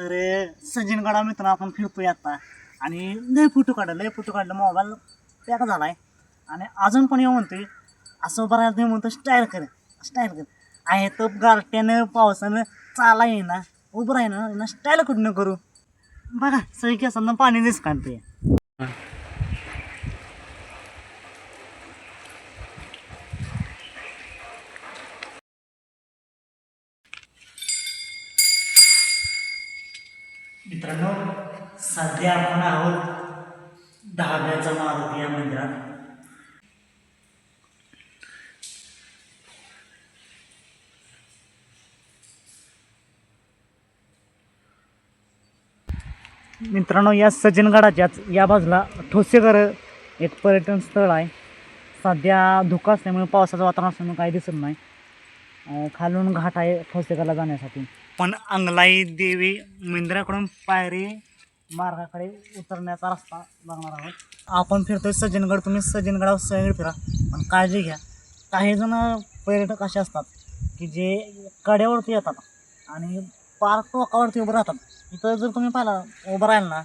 तर सचिन गडा मित्र आपण फिरतोय आता. आणि लय फोटो काढलं लय फोटो काढलं. मोबाईल पॅक झालाय. आणि अजून पण येऊ म्हणतोय असं बऱ्याच नाही म्हणतो स्टाईल कर स्टाईल कर. आहे तर गारट्यानं पावसानं चाला येईना उभं राहीना ना स्टाईल कुठनं करू? बघा सगळी केसांना पाणी दिस काढतोय. मित्रांनो सध्या आपण आहोत दहाव्याचा मारुती या मंदिरात. मित्रांनो या सज्जनगडाच्याच या बाजूला ठोसेघर एक पर्यटन स्थळ आहे. सध्या धुका असल्यामुळे पावसाचं वातावरण असल्यामुळे काही दिसत नाही. खालून घाट आहे ठोसेघरला जाण्यासाठी. पण अंगलाई देवी मंदिराकडून पायरी मार्गाकडे उतरण्याचा रस्ता बघणार आहोत. आपण फिरतोय सज्जनगड तुम्ही सज्जनगडावर सगळीकडे फिरा पण काळजी घ्या. काही जण पर्यटक असे असतात की जे कड्यावरती येतात आणि पार टोकावरती उभं राहतात. इथं जर तुम्ही पाहिला उभं राहिल ना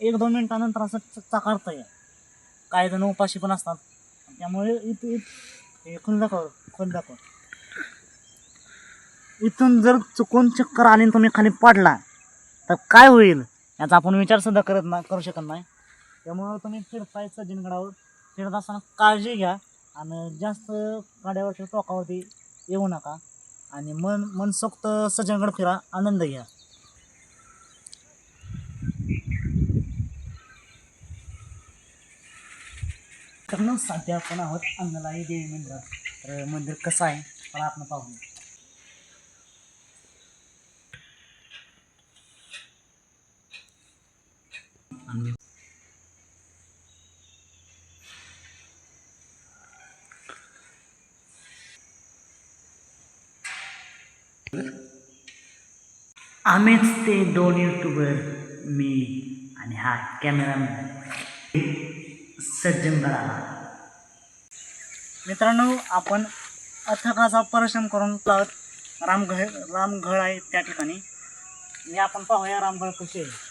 एक दोन मिनटानंतर असं च- चकारतं आहे काही जण उपाशी पण असतात. त्यामुळे इथं इथं हे खुल दाखव खुल दाखव इथून जर चुकून चक्कर आली आणि तुम्ही खाली पडला तर काय होईल? याचा आपण विचार सुद्धा करत ना करू शकत नाही. त्यामुळं तुम्ही फिरताय सज्जनगडावर फिरत असताना काळजी घ्या आणि जास्त गाड्यावरच्या टोकावरती येऊ नका. आणि मन मनसोक्त सज्जनगड फिरा आनंद घ्या. तर मग सध्या आपण आहोत अंगलाई देवी मंदिरात. तर मंदिर कसं आहे पण आपण पाहूया. आम्ही आम्हीच ते दोन युट्यूबर मी आणि हा कॅमेरामॅन सज्जन बराला. मित्रांनो आपण अथकाचा परिश्रम करून आहोत रामगड रामगड आहे त्या ठिकाणी. आणि आपण पाहूया रामगड कशी आहे.